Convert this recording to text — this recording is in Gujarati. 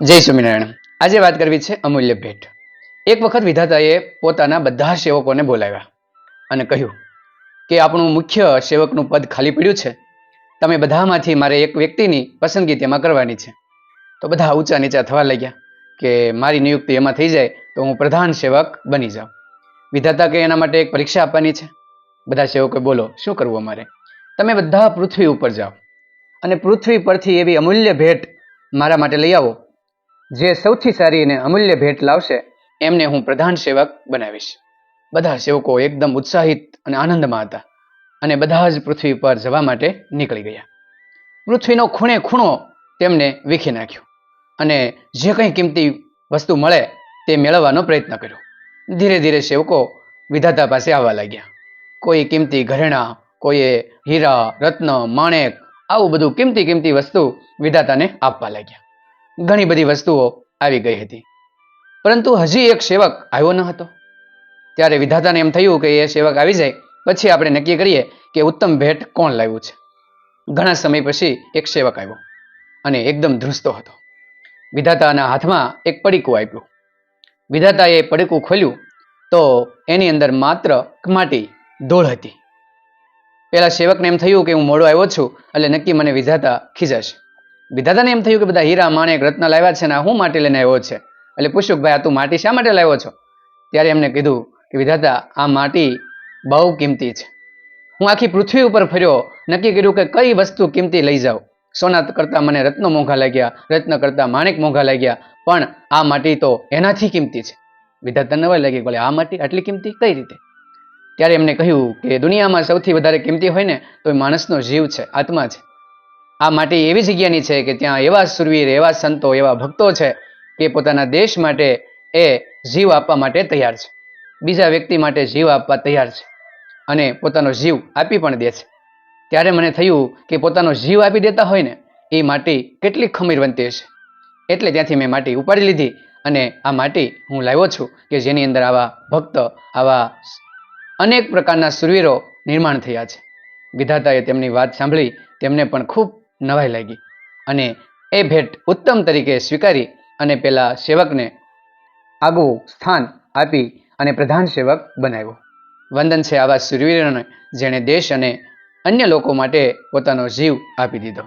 જય સ્વામિનારાયણ. આજે વાત કરવી છે અમૂલ્ય ભેટ. એક વખત વિધાતાએ પોતાના બધા સેવકોને બોલાવ્યા અને કહ્યું કે આપણું મુખ્ય સેવકનું પદ ખાલી પડ્યું છે. તમે બધામાંથી મારે એક વ્યક્તિની પસંદગી તેમાં કરવાની છે. તો બધા ઊંચા નીચા થવા લાગ્યા કે મારી નિયુક્તિ એમાં થઈ જાય તો હું પ્રધાન સેવક બની જાઉં. વિધાતા કે એના માટે એક પરીક્ષા આપવાની છે? બધા સેવકો બોલો, શું કરવું અમારે? તમે બધા પૃથ્વી ઉપર જાઓ અને પૃથ્વી પરથી એવી અમૂલ્ય ભેટ મારા માટે લઈ આવો. જે સૌથી સારી અને અમૂલ્ય ભેટ લાવશે, એમને હું પ્રધાન સેવક બનાવીશ. બધા સેવકો એકદમ ઉત્સાહિત અને આનંદમાં હતા અને બધા જ પૃથ્વી પર જવા માટે નીકળી ગયા. પૃથ્વીનો ખૂણે ખૂણો તેમને વીખી નાખ્યો અને જે કંઈ કિંમતી વસ્તુ મળે તે મેળવવાનો પ્રયત્ન કર્યો. ધીરે ધીરે સેવકો વિધાતા પાસે આવવા લાગ્યા. કોઈ કિંમતી ઘરેણાં, કોઈએ હીરા, રત્ન, માણેક, આવું બધું કિંમતી કિંમતી વસ્તુ વિધાતાને આપવા લાગ્યા. ઘણી બધી વસ્તુઓ આવી ગઈ હતી. પરંતુ હજી એક સેવક આવ્યો ન હતો. ત્યારે વિધાતાને એમ થયું કે એ સેવક આવી જાય, પછી આપણે નક્કી કરીએ કે ઉત્તમ ભેટ કોણ લાવ્યું છે. ઘણા સમય પછી એક સેવક આવ્યો અને એકદમ ધ્રુસતો હતો. વિધાતાના હાથમાં એક પડીકું આપ્યું. વિધાતાએ પડીકું ખોલ્યું તો એની અંદર માત્ર માટી ધૂળ હતી. પેલા સેવકને એમ થયું કે હું મોડો આવ્યો છું, એટલે નક્કી મને વિધાતા ખીજાશે. વિધાતાને એમ થયું કે બધા હીરા, માણેક, રત્ન લાવ્યા છે ને હું માટી લઈને આવ્યો છે? એટલે પૂછ્યું ભાઈ આ તું માટી શા માટે લાવ્યો છો? ત્યારે એમને કીધું કે વિધાતા, આ માટી બહુ કિંમતી છે. હું આખી પૃથ્વી ઉપર ફર્યો, નક્કી કર્યું કે કઈ વસ્તુ કિંમતી લઈ જાઉં. સોના કરતાં મને રત્નો મોંઘા લાગ્યા, રત્ન કરતાં માણેક મોંઘા લાગ્યા, પણ આ માટી તો એનાથી કિંમતી છે. વિધાતા નવાઈ લાગી ભલે આ માટી આટલી કિંમતી? કઈ રીતે? ત્યારે એમને કહ્યું કે દુનિયામાં સૌથી વધારે કિંમતી હોય ને તો એ માણસનો જીવ છે, આત્મા છે. આ માટી એવી જગ્યાની છે કે ત્યાં એવા સુરવીર, એવા સંતો, એવા ભક્તો છે કે પોતાના દેશ માટે એ જીવ આપવા માટે તૈયાર છે. બીજા વ્યક્તિ માટે જીવ આપવા તૈયાર છે અને પોતાનો જીવ આપી પણ દે છે. ત્યારે મને થયું કે પોતાનો જીવ આપી દેતા હોય ને, એ માટી કેટલી ખમીરવંતી હશે. એટલે ત્યાંથી મેં માટી ઉપાડી લીધી અને આ માટી હું લાવ્યો છું કે જેની અંદર આવા ભક્ત, આવા અનેક પ્રકારના સુરવીરો નિર્માણ થયા છે. વિધાતાએ તેમની વાત સાંભળી, તેમને પણ ખૂબ નવાઈ લાગી અને એ ભેટ ઉત્તમ તરીકે સ્વીકારી અને પેલા સેવકને આગવું સ્થાન આપી અને પ્રધાન સેવક બનાવ્યો. વંદન છે આવા સુરવીરોને જેણે દેશ અને અન્ય લોકો માટે પોતાનો જીવ આપી દીધો.